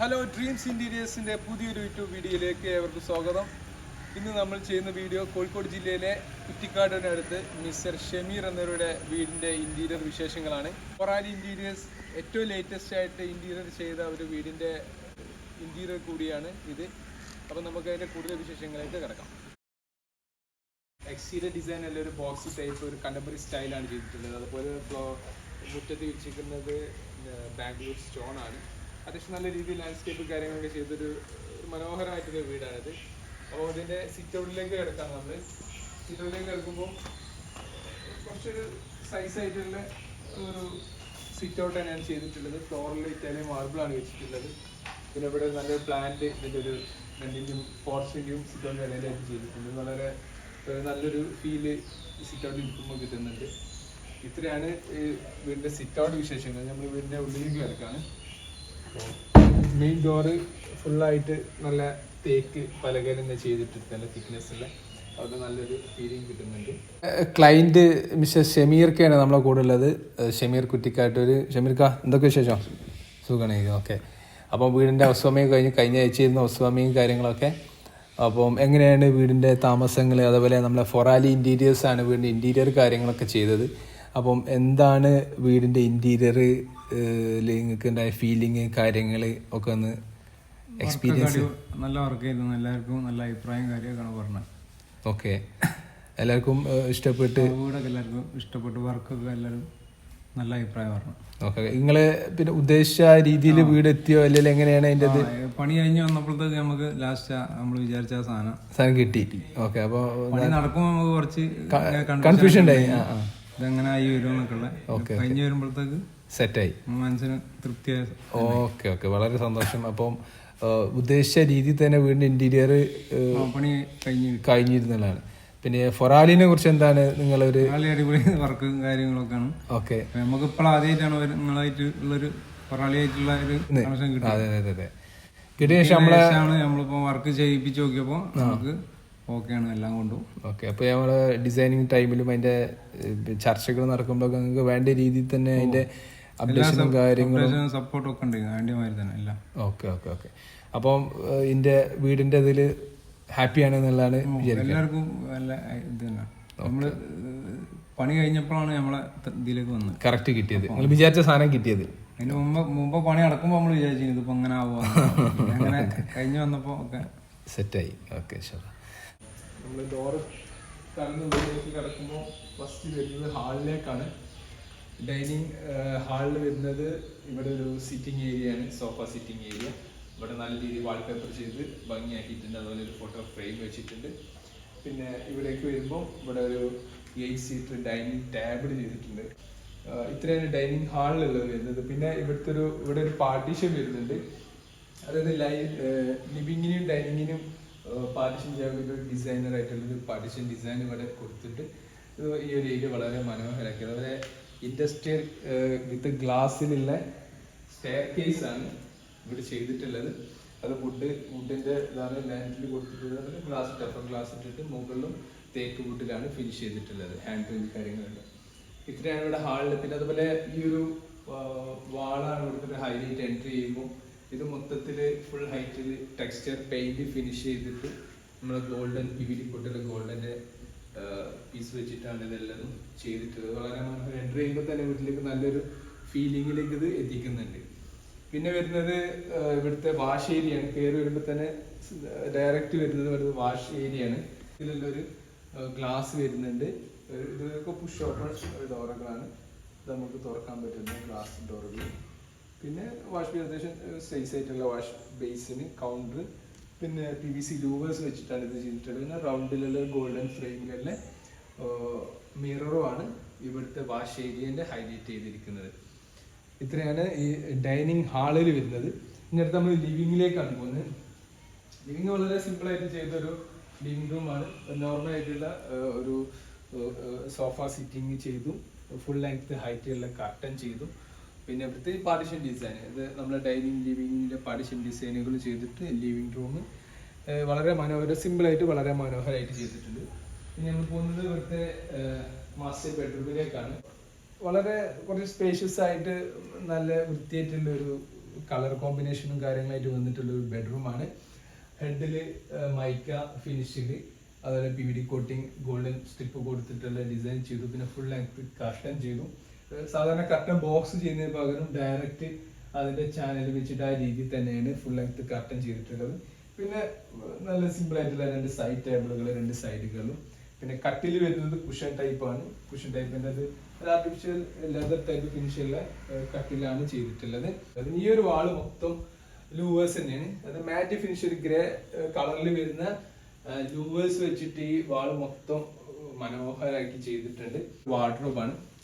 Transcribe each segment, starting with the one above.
Hello dreams ഇന്റീരിയേഴ്സിന്റെ പുതിയൊരു YouTube വീഡിയോയിലേക്ക് ഏവർക്കും സ്വാഗതം. ഇന്ന് നമ്മൾ ചെയ്യുന്ന വീഡിയോ കോഴിക്കോട് ജില്ലയിലെ കുറ്റിക്കാടിനടുത്ത് മിസ്റ്റർ ഷമീർ എന്നവരുടെ വീടിന്റെ ഇന്റീരിയർ വിശേഷങ്ങളാണ്. പൊറാലി ഇന്റീരിയേഴ്സ് ഏറ്റവും ലേറ്റസ്റ്റ് ആയിട്ട് ഇന്റീരിയർ ചെയ്ത ഒരു വീടിന്റെ ഇന്റീരിയർ കൂടിയാണ് ഇത്. അപ്പോൾ നമുക്ക് അതിന്റെ കൂടുതൽ വിശേഷങ്ങളിലേക്ക് കിടക്കാം. എക്സ്റ്റീരിയർ ഡിസൈൻ അല്ല ഒരു ബോക്സ് ടൈപ്പ് ഒരു കണ്ടംപററി സ്റ്റൈലാണ് ചെയ്തിട്ടുള്ളത്. അതുപോലെ മുറ്റത്ത് വെച്ചിരിക്കുന്നത് ബാംഗ്ലൂർ സ്റ്റോൺ ആണ്. അത്യാവശ്യം നല്ല രീതിയിൽ ലാൻഡ്സ്കേപ്പ് കാര്യങ്ങളൊക്കെ ചെയ്തൊരു മനോഹരമായിട്ടൊരു വീടാണിത്. അപ്പോൾ ഇതിന്റെ സിറ്റ് ഔട്ടിലേക്ക് കിടക്കാം നമ്മൾ സിറ്റ് ഔട്ടിലേക്ക് കിടക്കുമ്പോൾ കുറച്ചൊരു സൈസ് ആയിട്ടുള്ള ഒരു സിറ്റ് ഔട്ട് തന്നെയാണ് ചെയ്തിട്ടുള്ളത്. ഫ്ലോറിൽ ഇറ്റാലിയൻ മാർബിളാണ് വെച്ചിട്ടുള്ളത്. പിന്നെ ഇവിടെ നല്ലൊരു പ്ലാന്റ് ഇതിന്റെ ഒരു രണ്ടിന്റെയും ഫോറസ്റ്റിന്റെയും സിറ്റ് ഔട്ട് ഇടയിലായിട്ട് ചെയ്തിട്ടുണ്ട്. വളരെ നല്ലൊരു ഫീൽ സിറ്റ് ഔട്ട് ഇരിക്കുമ്പോൾ കിട്ടുന്നുണ്ട്. ഇത്രയാണ് വീടിന്റെ സിറ്റ് ഔട്ട് വിശേഷങ്ങൾ. നമ്മൾ വീടിന്റെ ഉള്ളിലേക്ക് കിടക്കാണ്. മെയിൻ ഡോറ് ഫുള്ളായിട്ട് നല്ല തേക്ക് പലകരം ചെയ്തിട്ടുണ്ട് നല്ല തിക്നെസ്സുള്ള അവിടെ നല്ലൊരു ഫീലിംഗ് കിട്ടുന്നുണ്ട്. ക്ലൈന്റ് മിസ്റ്റർ ഷമീർക്കാണ് നമ്മളെ കൂടെ ഉള്ളത്. ഷമീർ ഒരു ഷമീർക്ക എന്തൊക്കെ വിശേഷം? സുഖമാണ് ഓക്കെ. അപ്പം വീടിന്റെ അവസ്വാമിയും കഴിഞ്ഞ് കഴിഞ്ഞ ആഴ്ച ഇരുന്ന ഹൗസ്വാമിയും കാര്യങ്ങളൊക്കെ. അപ്പം എങ്ങനെയാണ് വീടിന്റെ താമസങ്ങൾ അതേപോലെ നമ്മളെ ഫൊറാലി ഇന്റീരിയേഴ്സാണ് വീടിന്റെ ഇന്റീരിയർ കാര്യങ്ങളൊക്കെ ചെയ്തത്. അപ്പം എന്താണ് വീടിന്റെ ഇന്റീരിയർ നിങ്ങൾക്ക് ഉണ്ടായ ഫീലിംഗ് കാര്യങ്ങൾ ഒക്കെ ഒന്ന് എക്സ്പീരിയൻസ് നല്ല വർക്കായിരുന്നു. എല്ലാവർക്കും നല്ല അഭിപ്രായം കാര്യമൊക്കെയാണ് പറഞ്ഞത്. ഓക്കെ. എല്ലാവർക്കും ഇഷ്ടപ്പെട്ട്? വീടൊക്കെ എല്ലാവർക്കും ഇഷ്ടപ്പെട്ട്. വർക്കൊക്കെ എല്ലാവരും നല്ല അഭിപ്രായം പറഞ്ഞു. ഓക്കെ. നിങ്ങൾ പിന്നെ ഉദ്ദേശിച്ച രീതിയിൽ വീട് എത്തിയോ? അല്ലെങ്കിൽ എങ്ങനെയാണ് അതിന്റെ പണി കഴിഞ്ഞ് വന്നപ്പോഴത്തേക്ക് നമുക്ക് ലാസ്റ്റ് നമ്മൾ വിചാരിച്ച സാധനം സാധനം കിട്ടി. ഓക്കെ. അപ്പോൾ പണി നടക്കുമ്പോൾ നമുക്ക് കുറച്ച് കൺഫ്യൂഷൻ ഉണ്ടായി. ആ. ഇതെങ്ങനെ ആയി വരും എന്നൊക്കെ ഉള്ള. കഴിഞ്ഞ് വരുമ്പോഴത്തേക്ക് സെറ്റായി. മനസ്സിന് തൃപ്തിയായ. Okay okay. വളരെ സന്തോഷം. അപ്പം ഉദ്ദേശിച്ച രീതിയിൽ തന്നെ വീണ്ടും ഇന്റീരിയർ പണി കഴിഞ്ഞ് കഴിഞ്ഞിരുന്നതാണ്. പിന്നെ ഫൊറാലിനെ കുറിച്ച് എന്താണ് നിങ്ങളൊരു അടിപൊളി വർക്കും കാര്യങ്ങളൊക്കെയാണ്. ഓക്കെ. നമുക്ക് ഇപ്പോൾ ആദ്യമായിട്ടാണ് നിങ്ങളായിട്ട് ഉള്ളൊരു പൊറാളിയായിട്ടുള്ള ഒരു കണക്ഷൻ കിട്ടുന്നത് അതെ അതെ അതെ. കിട്ടിയ ശേഷം നമ്മളെ ആണ് നമ്മളിപ്പോ വർക്ക് ചെയ്യിപ്പിച്ച് നോക്കിയപ്പോ നമുക്ക് ഓക്കെയാണ് എല്ലാം കൊണ്ടും. ഓക്കെ അപ്പോൾ നമ്മൾ ഡിസൈനിങ് ടൈമിലും അതിന്റെ ചർച്ചകൾ നടക്കുമ്പോൾ നിങ്ങൾക്ക് വേണ്ട രീതിയിൽ തന്നെ അതിന്റെ അപ്ഡേഷനും കാര്യങ്ങളും സപ്പോർട്ടും ഒക്കെ ഉണ്ട് വേണ്ട മാതിരി തന്നെ എല്ലാം. Okay okay okay. അപ്പം ഇതിന്റെ വീടിന്റെ ഇതിൽ ഹാപ്പിയാണ് എന്നുള്ളതാണ് എല്ലാവർക്കും നല്ല ഇത് തന്നെ. നമ്മൾ പണി കഴിഞ്ഞപ്പോഴാണ് നമ്മളെ ഇതിലേക്ക് വന്നത്. കറക്റ്റ് കിട്ടിയത്. നമ്മൾ വിചാരിച്ച സാധനം കിട്ടിയത്. അതിന് മുമ്പ് മുമ്പ് പണി നടക്കുമ്പോൾ നമ്മൾ വിചാരിച്ചു ഇതിപ്പോൾ അങ്ങനെ ആവുക അങ്ങനെ കഴിഞ്ഞ് വന്നപ്പോൾ ഒക്കെ സെറ്റായി ഓക്കെ ശരി. നമ്മൾ ഡോറ് കടന്ന് ഉള്ളിലേക്ക് കിടക്കുമ്പോൾ ഫസ്റ്റ് വരുന്നത് ഹാളിലേക്കാണ് ഡൈനിങ് ഹാളിൽ വരുന്നത് ഇവിടെ ഒരു സിറ്റിംഗ് ഏരിയ ആണ് സോഫ സിറ്റിംഗ് ഏരിയ ഇവിടെ നല്ല രീതിയിൽ വാൾപേപ്പർ ചെയ്ത് ഭംഗിയാക്കിയിട്ടുണ്ട്. അതുപോലെ ഒരു ഫോട്ടോ ഫ്രെയിം വെച്ചിട്ടുണ്ട്. പിന്നെ ഇവിടേക്ക് വരുമ്പോൾ ഇവിടെ ഒരു എയ്റ്റ് സീറ്റർ ഡൈനിങ് ടേബിൾ ചെയ്തിട്ടുണ്ട്. ഇത്രയാണ് ഡൈനിങ് ഹാളിലുള്ളത് വരുന്നത്. പിന്നെ ഇവിടുത്തെ ഒരു ഇവിടെ ഒരു പാർട്ടീഷൻ വരുന്നുണ്ട്. അതായത് ലൈ ലിവിങ്ങിനും ഡൈനിങ്ങിനും പാർട്ടിഷൻ ചെയ്യാൻ വേണ്ടി ഒരു ഡിസൈനർ ആയിട്ടുള്ള ഒരു പാർട്ടിഷൻ ഡിസൈൻ ഇവിടെ കൊടുത്തിട്ട് ഈ ഒരു ഏരിയ വളരെ മനോഹരമാക്കി. അതുപോലെ ഇൻഡസ്ട്രിയൽ വിത്ത് ഗ്ലാസ്സിലുള്ള സ്റ്റെയർ ആണ് ഇവിടെ ചെയ്തിട്ടുള്ളത്. അത് വുഡ് വുഡിന്റെ ഇതാണ് ലാൻഡിൽ കൊടുത്തിട്ടുള്ളത്. ഗ്ലാസ് ടെപ്പർ ഗ്ലാസ് ഇട്ടിട്ട് മുകളിലും തേക്ക് വുഡിലാണ് ഫിനിഷ് ചെയ്തിട്ടുള്ളത് ഹാൻഡ് പെയിൻ കാര്യങ്ങളുണ്ട്. ഇത്രയാണ് ഇവിടെ ഹാളിൽ പിന്നെ അതുപോലെ ഈ ഒരു വാളാണ് ഇവിടുത്തെ ഹൈലൈറ്റ് എൻട്രി ചെയ്യുമ്പോൾ ഇത് മൊത്തത്തിൽ ഫുൾ ഹൈറ്റിൽ ടെക്സ്ചർ പെയിന്റ് ഫിനിഷ് ചെയ്തിട്ട് നമ്മൾ ഗോൾഡൻ പിവിലി കൊട്ടുള്ള ഗോൾഡന്റെ പീസ് വെച്ചിട്ടാണ് ഇതെല്ലാം ചെയ്തിട്ടുള്ളത്. വളരെ മനോഹരം. എന്റർ ചെയ്യുമ്പോൾ തന്നെ വീട്ടിലേക്ക് നല്ലൊരു ഫീലിങ്ങിലേക്ക് ഇത് എത്തിക്കുന്നുണ്ട്. പിന്നെ വരുന്നത് ഇവിടുത്തെ വാഷ് ഏരിയയാണ് കയറി വരുമ്പോൾ തന്നെ ഡയറക്റ്റ് വരുന്നത് വരുന്നത് വാഷ് ഏരിയയാണ് ഇതിലുള്ളൊരു ഗ്ലാസ് വരുന്നുണ്ട്. ഇതൊക്കെ പുഷ് ഓപ്പൺ ഡോറുകളാണ് നമുക്ക് തുറക്കാൻ പറ്റുന്ന ഗ്ലാസ് ഡോറുകൾ പിന്നെ വാഷ് ബേസ് അത്യാവശ്യം സൈസ് ആയിട്ടുള്ള വാഷ് ബേസിന് കൗണ്ടർ പിന്നെ പി വി സി ലൂവേഴ്സ് വെച്ചിട്ടാണ് ഇത് ചെയ്തിട്ടുള്ളത്. പിന്നെ റൗണ്ടിലുള്ള ഗോൾഡൻ ഫ്രെയിമിലുള്ള മിററുമാണ് ഇവിടുത്തെ വാഷ് ഏരിയേന്റെ ഹൈലൈറ്റ് ചെയ്തിരിക്കുന്നത്. ഇത്രയാണ് ഈ ഡൈനിങ് ഹാളിൽ വരുന്നത്. ഇനി നമ്മൾ ലിവിങ്ങിലേക്കാണ് പോകുന്നത്. ലിവിങ് വളരെ സിമ്പിളായിട്ട് ചെയ്തൊരു ലിവിങ് റൂമാണ് നോർമൽ ആയിട്ടുള്ള ഒരു സോഫ സിറ്റിംഗ് ചെയ്തു. ഫുൾ ലെങ്ത് ഹൈറ്റുള്ള കർട്ടൻ ചെയ്തു. പിന്നെ പ്രത്യേകിച്ച് പാർട്ടിഷൻ ഡിസൈൻ ഇത് നമ്മുടെ ഡൈനിങ് ലിവിങ്ങിന്റെ പാർട്ടിഷൻ ഡിസൈനുകൾ ചെയ്തിട്ട് ലിവിങ് റൂം വളരെ മനോഹര സിമ്പിളായിട്ട് വളരെ മനോഹരമായിട്ട് ചെയ്തിട്ടുണ്ട്. പിന്നെ നമ്മൾ പോകുന്നത് ഇവിടുത്തെ മാസ്റ്റർ ബെഡ്റൂമിലേക്കാണ് വളരെ കുറച്ച് സ്പേഷ്യസ് ആയിട്ട് നല്ല വൃത്തിയായിട്ടുള്ള ഒരു കളർ കോമ്പിനേഷനും കാര്യങ്ങളായിട്ട് വന്നിട്ടുള്ള ഒരു ബെഡ്റൂമാണ് ഹെഡിൽ മൈക്ക ഫിനിഷിൽ അതുപോലെ P V D coating golden strip കൊടുത്തിട്ടുള്ള ഡിസൈൻ ചെയ്തു. പിന്നെ ഫുൾ ലെങ്ത് കാഷ്ടം ചെയ്തു. സാധാരണ കർട്ടൻ ബോക്സ് ചെയ്യുന്നതിന് പകരം ഡയറക്റ്റ് അതിന്റെ ചാനൽ വെച്ചിട്ട് ആ രീതിയിൽ തന്നെയാണ് ഫുൾ ലെങ്ത് കർട്ടൻ ചെയ്തിട്ടുള്ളത്. പിന്നെ നല്ല സിമ്പിൾ ആയിട്ടുള്ള രണ്ട് സൈഡ് ടേബിളുകൾ രണ്ട് സൈഡുകളും പിന്നെ കട്ടിൽ വരുന്നത് കുഷൻ ടൈപ്പ് ആണ്. കുഷൻ ടൈപ്പിന്റെ അത് ആർട്ടിഫിഷ്യൽ ലെതർ ടൈപ്പ് ഫിനിഷുള്ള കട്ടിലാണ് ചെയ്തിട്ടുള്ളത്. അതിന് ഈ ഒരു വാൾ മൊത്തം ലൂവേഴ്സ് തന്നെയാണ്. അത് മാറ്റ് ഫിനിഷ് ഒരു ഗ്രേ കളറിൽ വരുന്ന ലൂവേഴ്സ് വെച്ചിട്ട് ഈ വാൾ മൊത്തം മനോഹരമാക്കി ചെയ്തിട്ടുണ്ട്. വാർഡ്രോബ്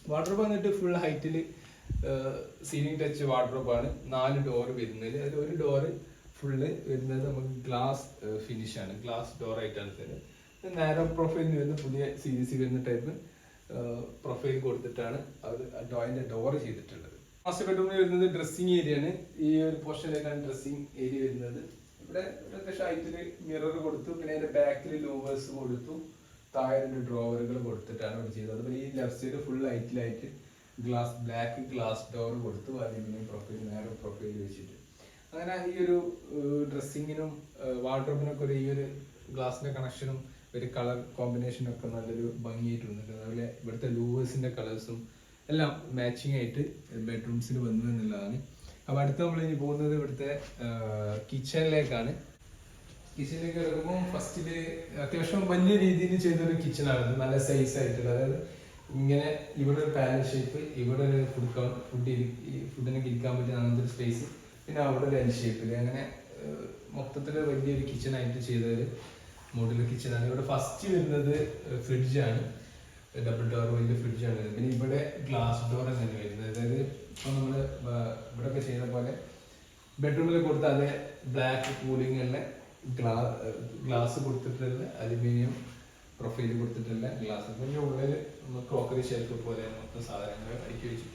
ഡ്രോപ്പ് വന്നിട്ട് ഫുൾ ഹൈറ്റിൽ സീലിംഗ് ടച്ച് വാർഡ്രോബ് ആണ്. നാല് ഡോർ വരുന്നതിൽ അതിൽ ഒരു ഡോറ് ഫുള്ള് വരുന്നത് നമുക്ക് ഗ്ലാസ് ഫിനിഷ് ആണ്. ഗ്ലാസ് ഡോർ ആയിട്ടാണ് തരുന്നത്. നാരോ പ്രൊഫൈലിന് വരുന്ന പുതിയ സീരീസ് വരുന്ന ടൈപ്പ് പ്രൊഫൈൽ കൊടുത്തിട്ടാണ് അവർ അതിന്റെ ഡോർ ചെയ്തിട്ടുള്ളത്. മാസ്റ്റർ ബെഡ്റൂമിൽ വരുന്നത് ഡ്രസ്സിങ് ഏരിയ ആണ്. ഈ ഒരു പോർഷനിലേക്കാണ് ഡ്രസ്സിങ് ഏരിയ വരുന്നത്. ഇവിടെ അത്യാവശ്യം ഹൈറ്റിൽ മിറർ കൊടുത്തു. പിന്നെ അതിന്റെ ബാക്കിൽ ലൂവേഴ്സ് കൊടുത്തു. താഴെ ഡ്രോവറുകൾ കൊടുത്തിട്ടാണ് ഇവിടെ ചെയ്തത്. അതുപോലെ ഈ ലെഫ്റ്റ് സൈഡ് ഫുൾ ഹൈറ്റിലായിട്ട് ഗ്ലാസ് ബ്ലാക്ക് ഗ്ലാസ് ഡോർ കൊടുത്തു അലുമിനിയം പ്രൊഫൈൽ നേരെ പ്രൊഫൈൽ വെച്ചിട്ട്. അങ്ങനെ ഈ ഒരു ഡ്രസ്സിങ്ങിനും വാർഡ്രോബിനൊക്കെ ഒരു ഈ ഒരു ഗ്ലാസിന്റെ കണക്ഷനും ഒരു കളർ കോമ്പിനേഷനും ഒക്കെ നല്ലൊരു ഭംഗിയായിട്ട് വന്നിട്ടുണ്ട് അതുപോലെ ഇവിടുത്തെ ലൂവേഴ്സിന്റെ കളേഴ്സും എല്ലാം മാച്ചിങ് ആയിട്ട് ബെഡ്റൂംസിൽ വന്നു എന്നുള്ളതാണ്. അപ്പൊ അടുത്ത നമ്മൾ ഇനി പോകുന്നത് ഇവിടുത്തെ കിച്ചണിലേക്കാണ് കിച്ചണിലേക്ക് ഇറങ്ങുമ്പോൾ ഫസ്റ്റിൽ അത്യാവശ്യം വലിയ രീതിയിൽ ചെയ്തൊരു ആണ് നല്ല സൈസ് ആയിട്ടുള്ള അതായത് ഇങ്ങനെ ഇവിടെ ഒരു പാനൽ ഷേപ്പ് ഇവിടെ ഒരു ഫുഡ് ഫുഡ് ഫുഡിനെ കിരിക്കാൻ പറ്റിയ അങ്ങനത്തെ ഒരു സ്പേസ് പിന്നെ അവിടെ ഒരു എൽ ഷേപ്പിൽ അങ്ങനെ മൊത്തത്തിൽ വലിയൊരു കിച്ചണായിട്ട് ചെയ്തൊരു മോഡൽ കിച്ചണാണ് ഇവിടെ ഫസ്റ്റ് വരുന്നത് ഫ്രിഡ്ജാണ് ഡബിൾ ഡോർ വലിയ ഫ്രിഡ്ജാണ് പിന്നെ ഇവിടെ ഗ്ലാസ് ഡോർ തന്നെ വരുന്നത്. അതായത് ഇപ്പോൾ നമ്മൾ ഇവിടെയൊക്കെ ചെയ്യുന്ന പോലെ ബെഡ്റൂമിൽ കൊടുത്ത അതേ ബ്ലാക്ക് കൂളിംഗ് ഗ്ലാസ് കൊടുത്തിട്ടുള്ള അലുമിനിയം പ്രൊഫൈൽ കൊടുത്തിട്ടുള്ള ഗ്ലാസ്. പിന്നെ ഉള്ളിൽ ക്രോക്കറി ഷെൽഫ് പോലെ മൊത്തം സാധനങ്ങൾ അടുക്കി വെച്ചു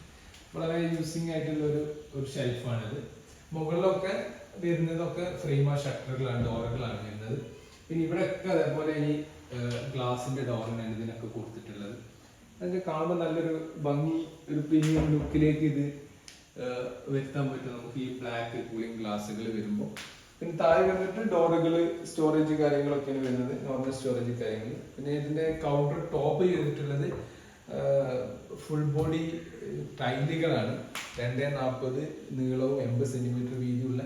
വളരെ യൂസിങ് ആയിട്ടുള്ള ഒരു ഒരു ഷെൽഫാണിത് മുകളിലൊക്കെ വരുന്നതൊക്കെ ഫ്രെയിമ ഷട്ടറുകളാണ് ഡോറുകളാണ് വരുന്നത്. പിന്നെ ഇവിടെയൊക്കെ അതേപോലെ ഈ ഗ്ലാസിന്റെ ഡോറിനാണ് ഇതിനൊക്കെ കൊടുത്തിട്ടുള്ളത്. അതൊക്കെ കാണുമ്പോൾ നല്ലൊരു ഭംഗി ഒരു പ്രീമിയം ലുക്കിലേക്ക് ഇത് വരുത്താൻ പറ്റും. നമുക്ക് ഈ ബ്ലാക്ക് കൂളിംഗ് ഗ്ലാസ്സുകൾ വരുമ്പോൾ പിന്നെ താഴെ വന്നിട്ട് ഡോറുകൾ സ്റ്റോറേജ് കാര്യങ്ങളൊക്കെയാണ് വരുന്നത് നോർമൽ സ്റ്റോറേജ് കാര്യങ്ങൾ പിന്നെ ഇതിന്റെ കൗണ്ടർ ടോപ്പ് ചെയ്തിട്ടുള്ളത് ഫുൾ ബോഡി ടൈലുകളാണ് രണ്ടേ നാൽപ്പത് നീളവും എൺപത് സെന്റിമീറ്റർ വീതിയുള്ള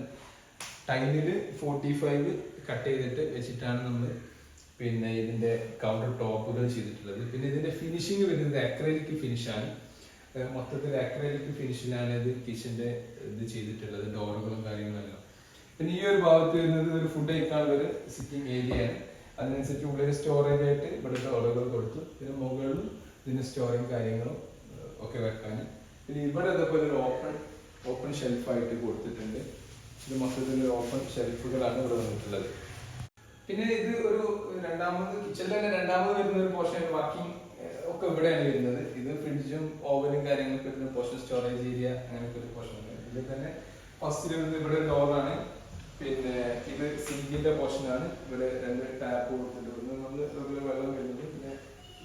ടൈലിൽ ഫോർട്ടി ഫൈവ് കട്ട് ചെയ്തിട്ട് വെച്ചിട്ടാണ് നമ്മൾ പിന്നെ ഇതിന്റെ കൗണ്ടർ ടോപ്പുകൾ ചെയ്തിട്ടുള്ളത്. പിന്നെ ഇതിന്റെ ഫിനിഷിങ് വരുന്നത് അക്രലിക് ഫിനിഷാണ് മൊത്തത്തിൽ അക്രലിക് ഫിനിഷിലാണ് ഇത് കിച്ചന്റെ ഇത് ചെയ്തിട്ടുള്ളത് ഡോറുകളും കാര്യങ്ങളെല്ലാം പിന്നെ ഈ ഒരു ഭാഗത്ത് വരുന്നത് ഒരു ഫുഡ് കഴിക്കാനുള്ള ഒരു സിറ്റിംഗ് ഏരിയ ആണ്. അതിനനുസരിച്ച് ഉള്ളിൽ സ്റ്റോറേജ് ആയിട്ട് ഇവിടുത്തെ ഡോറുകൾ കൊടുത്തു. പിന്നെ മുകളിലും ഇതിന് സ്റ്റോറിങ് കാര്യങ്ങളും ഒക്കെ വെക്കാൻ പിന്നെ ഇവിടെ ഇതേപോലെ ഒരു ഓപ്പൺ ഓപ്പൺ ഷെൽഫായിട്ട് കൊടുത്തിട്ടുണ്ട്. ഇത് മൊത്തത്തിൽ ഓപ്പൺ ഷെൽഫുകളാണ് ഇവിടെ വന്നിട്ടുള്ളത്. പിന്നെ ഇത് ഒരു രണ്ടാമത് കിച്ചണിൽ തന്നെ രണ്ടാമത് വരുന്ന ഒരു പോർഷൻ വർക്കിംഗ് ഒക്കെ ഇവിടെയാണ് വരുന്നത്. ഇത് ഫ്രിഡ്ജും ഓവനും കാര്യങ്ങളൊക്കെ വരുന്ന പോർഷൻ സ്റ്റോറേജ് ഏരിയ അങ്ങനെയൊക്കെ ഒരു പോർഷൻ ഇതിൽ തന്നെ ഫസ്റ്റിൽ വരുന്നത് ഇവിടെ ഡോറാണ് പിന്നെ ഇത് സിങ്കിന്റെ പോർഷനാണ്. ഇവിടെ രണ്ട് ടാപ്പ് കൊടുത്തിട്ടുണ്ട്. ഒന്ന് നമ്മൾ regular വെള്ളം വരുന്നത് പിന്നെ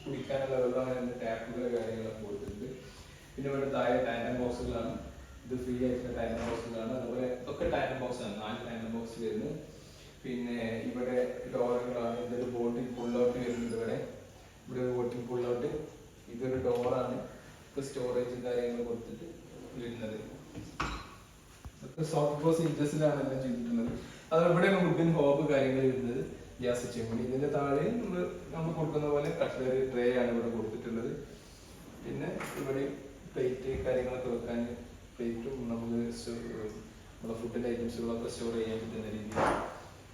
കുടിക്കാനുള്ള വെള്ളം രണ്ട് ടാപ്പുകൾ കാര്യങ്ങളൊക്കെ കൊടുത്തിട്ടുണ്ട്. പിന്നെ ഇവിടെ താഴെ ടാൻഡം ബോക്സുകളാണ്. ഇത് ഫ്രീ ആയിട്ടുള്ള ടാൻഡം ബോക്സുകളാണ്. അതുപോലെ ഒക്കെ ടാൻഡം ബോക്സ് ആണ് നാല് ടാൻഡം ബോക്സ് വരുന്നു. പിന്നെ ഇവിടെ ഡോറുകളാണ്. ഇതൊരു ബോട്ടിൽ പുള്ളൗട്ട് വരുന്നത് ഇവിടെ. ഇവിടെ ഒരു ബോട്ടിൽ പുള്ളൗട്ട് ഇതൊരു ഡോറാണ് ഇപ്പൊ സ്റ്റോറേജ് കാര്യങ്ങൾ കൊടുത്തിട്ട് വരുന്നത്. സോഫ്റ്റ് ബോസ് ഇഞ്ചസിലാണ് എല്ലാം ചെയ്തിട്ടുള്ളത് അത് ഇവിടെ വുഡൻ ഹോബ് കാര്യങ്ങൾ വരുന്നത് ഗ്യാസ് ചെമ്മണി ഇതിന്റെ താഴെ നമ്മൾ നമ്മൾ കൊടുക്കുന്ന പോലെ കട്ട്ലറി ട്രേ ആണ് ഇവിടെ കൊടുത്തിട്ടുള്ളത്. പിന്നെ ഇവിടെ പ്ലേറ്റ് കാര്യങ്ങളൊക്കെ വെക്കാൻ പ്ലേറ്റും നമുക്ക് നമ്മുടെ ഫുഡിന്റെ ഐറ്റംസുകളൊക്കെ സ്റ്റോർ ചെയ്യാൻ പറ്റുന്ന രീതിയിൽ.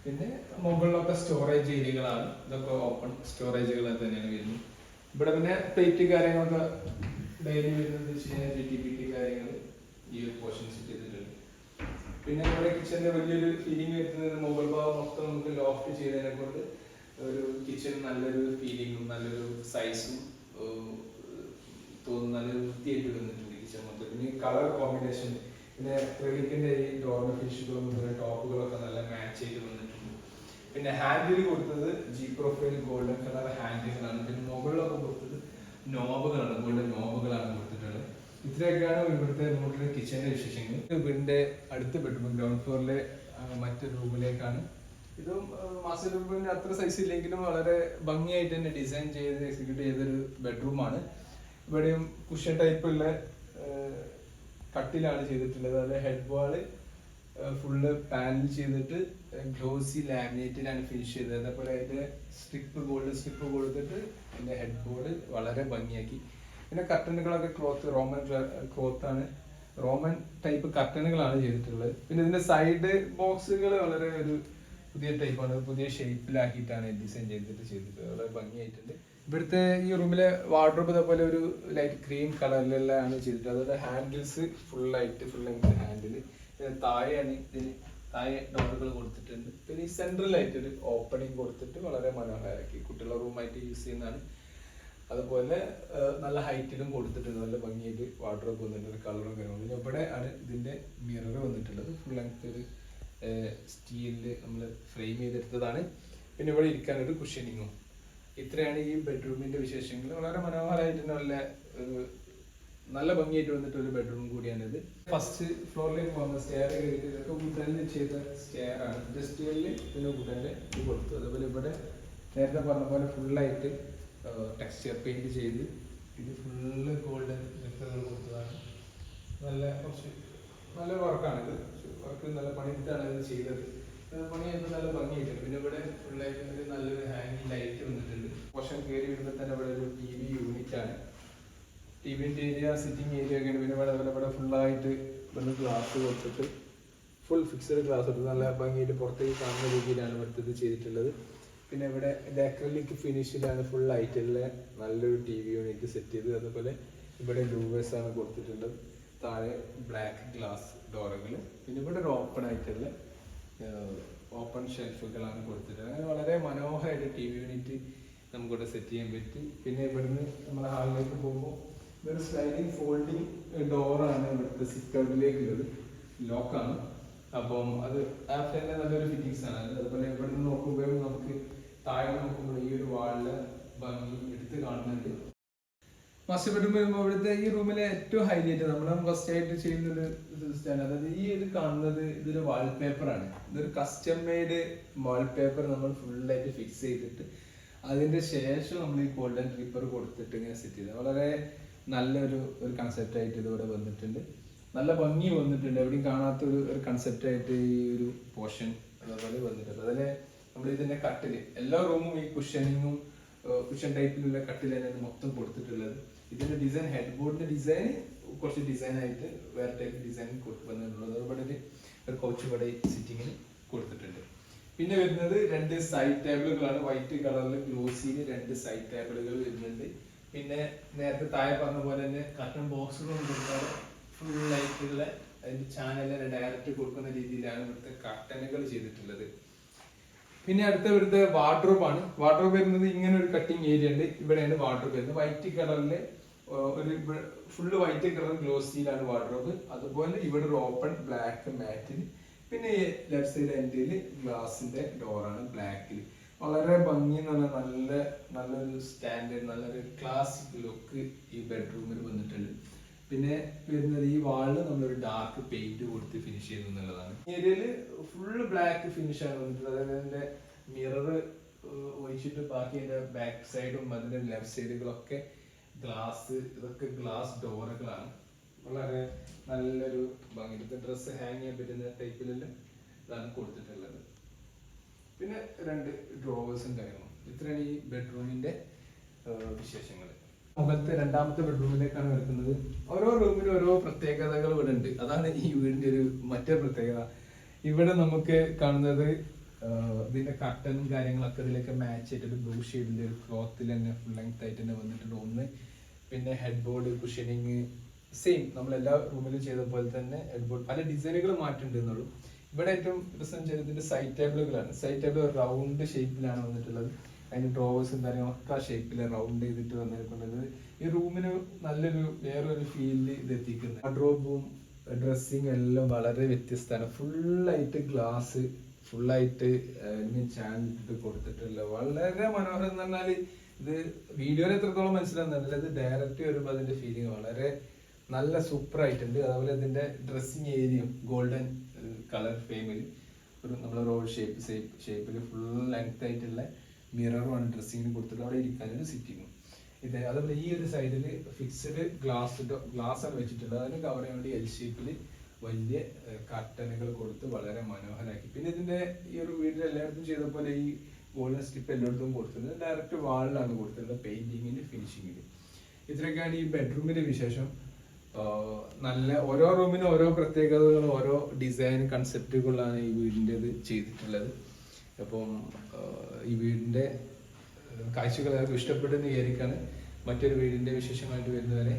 പിന്നെ മുകളിലൊക്കെ സ്റ്റോറേജ് ഏരിയകളാണ്. ഇതൊക്കെ ഓപ്പൺ സ്റ്റോറേജുകൾ തന്നെയാണ് വരുന്നത്. ഇവിടെ പിന്നെ പ്ലേറ്റ് കാര്യങ്ങളൊക്കെ ഡെയിലി വരുന്നത് ജി ടി പി ടി കാര്യങ്ങൾ ഈ ഒരു പോർഷൻസ് ചെയ്തിട്ടുണ്ട്. പിന്നെ നമ്മുടെ കിച്ചണിന്റെ വലിയൊരു ഫീലിംഗ് വരുന്നത് മുകൾ ഭാഗം മൊത്തം നമുക്ക് ലോഫ്റ്റ് ചെയ്തതിനെ കൊണ്ട് ഒരു കിച്ചൺ നല്ലൊരു ഫീലിങ്ങും നല്ലൊരു സൈസും തോന്നുന്ന നല്ലൊരു വൃത്തിയായിട്ട് വന്നിട്ടുണ്ട് കിച്ചൺ മൊത്തം. പിന്നെ കളർ കോമ്പിനേഷൻ പിന്നെ ക്രെഡിറ്റിന്റെ ഈ ഡോർമ ഫിനിഷുകളും ടോപ്പുകളൊക്കെ നല്ല മാച്ച് ചെയ്ത് വന്നിട്ടുണ്ട്. പിന്നെ ഹാൻഡിൽ കൊടുത്തത് ജി പ്രൊഫൈൽ ഗോൾഡൻ കളർ ഹാൻഡിലുകളാണ് പിന്നെ മുകളിലൊക്കെ കൊടുത്തത് നോബുകളാണ് ഗോൾഡൻ നോബുകളാണ് കൊടുത്തിട്ടുള്ളത്. ഇത്രയൊക്കെയാണ് ഇവിടുത്തെ നമ്മുടെ കിച്ചന്റെ വിശേഷങ്ങൾ. വീടിന്റെ അടുത്ത ബെഡ്റൂം ഗ്രൗണ്ട് ഫ്ലോറിലെ മറ്റൊരു റൂമിലേക്കാണ്. ഇതും മാസ്റ്റർ ബെഡ്റൂമിന്റെ അത്ര സൈസ് ഇല്ലെങ്കിലും വളരെ ഭംഗിയായിട്ട് തന്നെ ഡിസൈൻ ചെയ്ത് എക്സിക്യൂട്ട് ചെയ്തൊരു ബെഡ്റൂമാണ് ഇവിടെയും കുഷൻ ടൈപ്പുള്ള കട്ടിലാണ് ചെയ്തിട്ടുള്ളത്. അതായത് ഹെഡ് വാൾ ഫുള്ള് പാനൽ ചെയ്തിട്ട് ഗ്ലോസി ലാമിനേറ്റിലാണ് ഫിനിഷ് ചെയ്തത്. അതേപോലെ അതിന്റെ സ്ട്രിപ്പ് ഗോൾഡ് സ്ട്രിപ്പ് കൊടുത്തിട്ട് അതിന്റെ ഹെഡ് ബോർഡ് വളരെ ഭംഗിയാക്കി. പിന്നെ കർട്ടനുകളൊക്കെ ക്ലോത്ത് റോമൻ ക്ലോത്ത് ആണ്. റോമൻ ടൈപ്പ് കർട്ടനുകളാണ് ചെയ്തിട്ടുള്ളത്. പിന്നെ ഇതിന്റെ സൈഡ് ബോക്സുകൾ വളരെ ഒരു പുതിയ ടൈപ്പാണ് പുതിയ ഷേപ്പിലാക്കിയിട്ടാണ് ഡിസൈൻ ചെയ്തിട്ട് ചെയ്തിട്ടുള്ളത്. വളരെ ഭംഗിയായിട്ടുണ്ട്. ഇവിടുത്തെ ഈ റൂമിലെ വാർഡ്രോബ് ഇതേപോലെ ഒരു ലൈറ്റ് ക്രീം കളറിലെല്ലാം ചെയ്തിട്ട് അതായത് ഹാൻഡിൽസ് ഫുൾ ആയിട്ട് ഫുൾ ലെങ്ത് ഹാൻഡിൽ പിന്നെ താഴെയാണ് ഇതിന് താഴെ ഡോറുകൾ കൊടുത്തിട്ടുണ്ട്. പിന്നെ ഈ സെൻട്രൽ ആയിട്ട് ഒരു ഓപ്പണിംഗ് കൊടുത്തിട്ട് വളരെ മനോഹരമാക്കി. കുട്ടികളുടെ റൂമായിട്ട് യൂസ് ചെയ്യുന്നതാണ്. അതുപോലെ നല്ല ഹൈറ്റിലും കൊടുത്തിട്ടുണ്ട്. നല്ല ഭംഗിയായിട്ട് വാട്ടറൊക്കെ വന്നിട്ടുണ്ട് കളറും കാര്യങ്ങളും. ഇവിടെ ആണ് ഇതിന്റെ മിറർ വന്നിട്ടുള്ളത്. ഫുൾ ലെങ്ത് ഒരു സ്റ്റീലിൽ നമ്മൾ ഫ്രെയിം ചെയ്തെടുത്തതാണ്. പിന്നെ ഇവിടെ ഇരിക്കാൻ ഒരു കുഷനിങ്ങും ഇത്രയാണ് ഈ ബെഡ്റൂമിന്റെ വിശേഷങ്ങൾ. വളരെ മനോഹരമായിട്ട് നല്ല ഒരു നല്ല ഭംഗിയായിട്ട് വന്നിട്ട് ഒരു ബെഡ്റൂം കൂടിയാണിത്. ഫസ്റ്റ് ഫ്ലോറിലേക്ക് പോകുന്ന സ്റ്റെയർ കയറിയിട്ട് ഇതൊക്കെ ചെയ്ത സ്റ്റെയർ ആണ്. ജസ്റ്റ് പിന്നെ വുഡന്റെ ഇത് കൊടുത്തു. അതുപോലെ ഇവിടെ നേരത്തെ പറഞ്ഞ പോലെ ഫുള്ളായിട്ട് ടെക്സ്ചർ പെയിന്റ് ചെയ്ത് ഇത് ഫുള്ള് ഗോൾഡൻ മെറ്റീരിയൽ കൊടുത്തതാണ്. നല്ല കുറച്ച് നല്ല വർക്കാണ് ഇത് വർക്ക് നല്ല പണിയെടുത്താണ് ഇത് ചെയ്തത്. പണി നല്ല ഭംഗിയായിട്ടുണ്ട്. പിന്നെ ഇവിടെ ഫുള്ളായിട്ട് നല്ലൊരു ഹാങ്ങിങ് ലൈറ്റ് വന്നിട്ടുണ്ട്. പോഷൻ കയറി വരുമ്പോൾ തന്നെ ഇവിടെ ഒരു ടി വി യൂണിറ്റ് ആണ്. ടി വിന്റെ ഏരിയ സിറ്റിംഗ് ഏരിയ ഒക്കെ ഉണ്ട്. പിന്നെ ഇവിടെ ഇവിടെ ഇവിടെ ഫുള്ളായിട്ട് ഇവിടെ ഗ്ലാസ് കൊടുത്തിട്ട് ഫുൾ ഫിക്സഡ് ഗ്ലാസ് കൊടുത്ത് നല്ല ഭംഗിയായിട്ട് പുറത്തേക്ക് കാണുന്ന രീതിയിലാണ് ഇവിടുത്തെ ചെയ്തിട്ടുള്ളത്. പിന്നെ ഇവിടെ ഇത് അക്രലിക് ഫിനിഷിലാണ് ഫുൾ ആയിട്ടുള്ള നല്ലൊരു ടി വി യൂണിറ്റ് സെറ്റ് ചെയ്ത് അതുപോലെ ഇവിടെ ലൂവേഴ്സ് ആണ് കൊടുത്തിട്ടുള്ളത്. താഴെ ബ്ലാക്ക് ഗ്ലാസ് ഡോറുകൾ പിന്നെ ഇവിടെ ഒരു ഓപ്പൺ ആയിട്ടുള്ള ഓപ്പൺ ഷെൽഫുകളാണ് കൊടുത്തിട്ടുള്ളത്. അങ്ങനെ വളരെ മനോഹരമായിട്ട് ടി വി യൂണിറ്റ് നമുക്കിവിടെ സെറ്റ് ചെയ്യാൻ പറ്റി. പിന്നെ ഇവിടുന്ന് നമ്മുടെ ഹാളിലേക്ക് പോകുമ്പോൾ ഇതൊരു സ്ലൈഡിങ് ഫോൾഡിങ് ഡോറാണ് ഇവിടുത്തെ സിറ്റൗട്ടിലേക്കുള്ളത് ലോക്കാണ് അപ്പം അത് തന്നെ നല്ലൊരു ഫിറ്റിങ്സ് ആണ് അതുപോലെ ഇവിടെ നിന്ന് നോക്കുമ്പോൾ നമുക്ക് താഴെ നോക്കുമ്പോൾ ഈ ഒരു വാളിൽ ഭംഗി എടുത്ത് കാണുന്നുണ്ട്. മാസ്റ്റർ ബെഡ്റൂം വരുമ്പോൾ ഇവിടുത്തെ ഈ റൂമിലെ ഏറ്റവും ഹൈലൈറ്റ് നമ്മൾ ഫസ്റ്റ് ആയിട്ട് ചെയ്യുന്ന ഒരു സിസ്റ്റമാണ് അതായത് ഈ ഇത് കാണുന്നത് ഇതൊരു വാൾപേപ്പർ ആണ്. ഇതൊരു കസ്റ്റം മെയ്ഡ് വാൾപേപ്പർ നമ്മൾ ഫുള്ളായിട്ട് ഫിക്സ് ചെയ്തിട്ട് അതിന്റെ ശേഷം നമ്മൾ ഈ ഗോൾഡൻ ട്രിപ്പർ കൊടുത്തിട്ട് ഇങ്ങനെ സെറ്റ് ചെയ്തത് വളരെ നല്ലൊരു ഒരു കൺസെപ്റ്റ് ആയിട്ട് ഇതിവിടെ വന്നിട്ടുണ്ട്. നല്ല ഭംഗി വന്നിട്ടുണ്ട്. എവിടെയും കാണാത്ത ഒരു ഒരു കൺസെപ്റ്റ് ആയിട്ട് ഈ ഒരു പോർഷൻ അതേപോലെ വന്നിട്ടുണ്ട്. അതിലെ നമ്മൾ ഇതിന്റെ കട്ടിൽ. എല്ലാ റൂമും ഈ കുഷനിങ്ങും കുഷൻ ടൈപ്പിലുള്ള കട്ടിൽ തന്നെയാണ് മൊത്തം കൊടുത്തിട്ടുള്ളത്. ഇതിന്റെ ഡിസൈൻ ഹെഡ് ബോർഡിന്റെ ഡിസൈൻ കുറച്ച് ഡിസൈൻ ആയിട്ട് വേറെ ടൈപ്പ് ഡിസൈൻ വന്നിട്ടുള്ളത്. അതുപോലെ ഒരു- കോച്ച് ഇവിടെ സിറ്റിങ്ങിന് കൊടുത്തിട്ടുണ്ട്. പിന്നെ വരുന്നത് രണ്ട് സൈഡ് ടേബിളുകളാണ് വൈറ്റ് കളറിൽ ഗ്ലോസിയിൽ രണ്ട് സൈഡ് ടേബിളുകൾ വരുന്നുണ്ട്. പിന്നെ നേരത്തെ താഴെ പറഞ്ഞ പോലെ തന്നെ കർട്ടൺ ബോക്സുകളും കൊടുക്കാതെ ഫുൾ ലൈറ്റുകളെ അതിന്റെ ചാനലിനെ ഡയറക്റ്റ് കൊടുക്കുന്ന രീതിയിലാണ് ഇവിടുത്തെ കർട്ടനുകൾ ചെയ്തിട്ടുള്ളത്. പിന്നെ അടുത്ത വരുന്നത് വാർഡ്രോബ് ആണ്. വാർഡ്രോബ് വരുന്നത് ഇങ്ങനെ ഒരു കട്ടിങ് ഏരിയ ഉണ്ട്. ഇവിടെയാണ് വാർഡ്രോബ് വരുന്നത്. വൈറ്റ് കളറിൽ ഒരു ഫുള്ള് വൈറ്റ് കളർ ഗ്ലോസിയിലാണ് വാർഡ്രോബ് അതുപോലെ ഇവിടെ ഒരു ഓപ്പൺ ബ്ലാക്ക് മാറ്റിൽ പിന്നെ ലെഫ്റ്റ് സൈഡ് എൻഡിൽ ഗ്ലാസിന്റെ ഡോറാണ് ബ്ലാക്കിൽ വളരെ ഭംഗി നല്ല നല്ല നല്ലൊരു സ്റ്റാൻഡേർഡ് നല്ലൊരു ക്ലാസിക് ലുക്ക് ഈ ബെഡ്റൂമിൽ വന്നിട്ടുണ്ട്. പിന്നെ വരുന്നത് ഈ വാളിൽ നമ്മളൊരു ഡാർക്ക് പെയിന്റ് കൊടുത്ത് ഫിനിഷ് ചെയ്തു എന്നുള്ളതാണ്. ഏരിയയിൽ ഫുള്ള് ബ്ലാക്ക് ഫിനിഷ് ആണ് വന്നിട്ടുള്ളത്. അതായത് അതിന്റെ മിറർ ഒഴിച്ചിട്ട് ബാക്കി അതിന്റെ ബാക്ക് സൈഡും അതിന്റെ ലെഫ്റ്റ് സൈഡുകളൊക്കെ ഗ്ലാസ് ഇതൊക്കെ ഗ്ലാസ് ഡോറുകളാണ് വളരെ നല്ലൊരു ഭംഗി. ഡ്രസ്സ് ഹാങ് ചെയ്യാൻ പറ്റുന്ന ടൈപ്പിലെല്ലാം ഇതാണ് കൊടുത്തിട്ടുള്ളത്. പിന്നെ രണ്ട് ഡ്രോവേഴ്സും കാര്യങ്ങളും. ഇത്രയാണ് ഈ ബെഡ്റൂമിന്റെ വിശേഷങ്ങൾ മുഖത്തെ രണ്ടാമത്തെ ബെഡ്റൂമിലേക്കാണ് കിടക്കുന്നത്. ഓരോ റൂമിനും ഓരോ പ്രത്യേകതകൾ ഇവിടെ ഉണ്ട് അതാണ് ഈ വീടിന്റെ ഒരു മറ്റൊരു പ്രത്യേകത. ഇവിടെ നമുക്ക് കാണുന്നത് ഇതിന്റെ കട്ടനും കാര്യങ്ങളൊക്കെ ഇതിലേക്ക് മാച്ച് ആയിട്ടൊരു ബ്ലൂ ഷെയ്ഡിന്റെ ഒരു ക്ലോത്തിൽ തന്നെ ഫുൾ ലെങ്ത് ആയിട്ട് തന്നെ വന്നിട്ടുണ്ട് ഒന്ന്. പിന്നെ ഹെഡ് ബോർഡ് കുഷനിങ് സെയിം നമ്മൾ എല്ലാ റൂമിലും ചെയ്ത പോലെ തന്നെ ഹെഡ് ബോർഡ് പല ഡിസൈനുകൾ മാറ്റുന്നുണ്ട് എന്നുള്ളൂ. ഇവിടെ ഏറ്റവും പ്രസന്റ് ചെയ്തതിന്റെ സൈഡ് ടേബിളുകളാണ് സൈഡ് ടേബിൾ റൗണ്ട് ഷേപ്പിലാണ് വന്നിട്ടുള്ളത്. അതിന് ഡ്രോവേഴ്സും കാര്യങ്ങളൊക്കെ ആ ഷേപ്പിൽ റൗണ്ട് ചെയ്തിട്ട് വന്നിരിക്കുന്നത് ഈ റൂമിന് നല്ലൊരു വേറൊരു ഫീലിൽ ഇത് എത്തിക്കുന്നത് വാർഡ്രോബും ഡ്രസ്സിങ് എല്ലാം വളരെ വ്യത്യസ്തമാണ്. ഫുള്ളായിട്ട് ഗ്ലാസ് ഫുള്ളായിട്ട് ചാനൽ ഇട്ട് കൊടുത്തിട്ടുള്ള വളരെ മനോഹരം എന്ന് പറഞ്ഞാൽ ഇത് വീഡിയോയിൽ എത്രത്തോളം മനസ്സിലാകുന്നില്ല ഇത് ഡയറക്റ്റ് വരുമ്പോൾ അതിന്റെ ഫീലിംഗ് വളരെ നല്ല സൂപ്പർ ആയിട്ടുണ്ട് അതുപോലെ ഇതിന്റെ ഡ്രസ്സിങ് ഏരിയയും ഗോൾഡൻ കളർ ഫ്രെയിമിൽ ഒരു നമ്മളെ റോൾ ഷേപ്പ് ഷേപ്പിൽ ഫുൾ ലെങ്ത് ആയിട്ടുള്ള മിററുമാണ് ഡ്രസ്സിങ്ങിന് കൊടുത്തിട്ട് അവിടെ ഇരിക്കാനൊരു സിറ്റിങ്ങും ഇത് അതുപോലെ ഈ ഒരു സൈഡിൽ ഫിക്സഡ് ഗ്ലാസ് ഗ്ലാസ് ആണ് വെച്ചിട്ടുള്ളത്. അതിന് കവർ ചെയ്യാൻ വേണ്ടി എൽ ഷേപ്പിൽ വലിയ കർട്ടനുകൾ കൊടുത്ത് വളരെ മനോഹരമാക്കി പിന്നെ ഇതിന്റെ ഈ ഒരു വീട്ടിൽ എല്ലായിടത്തും ചെയ്ത പോലെ ഈ ഗോൾഡൻ സ്റ്റിപ്പ് എല്ലായിടത്തും കൊടുത്തിട്ടുണ്ട്. ഡയറക്റ്റ് വാളിലാണ് കൊടുത്തിട്ടുള്ളത് പെയിന്റിങ്ങിന് ഫിനിഷിങ്ങിന് ഇത്രയൊക്കെയാണ് ഈ ബെഡ്റൂമിന്റെ വിശേഷം. നല്ല ഓരോ റൂമിനും ഓരോ പ്രത്യേകതകളും ഓരോ ഡിസൈൻ കൺസെപ്റ്റുകളാണ് ഈ വീടിന്റെത് ചെയ്തിട്ടുള്ളത്. അപ്പം ഈ വീടിന്റെ കാഴ്ചകൾ എല്ലാവർക്കും ഇഷ്ടപ്പെട്ടെന്ന് വിചാരിക്കാണ്. മറ്റൊരു വീടിന്റെ വിശേഷമായിട്ട് വരുന്നവരെ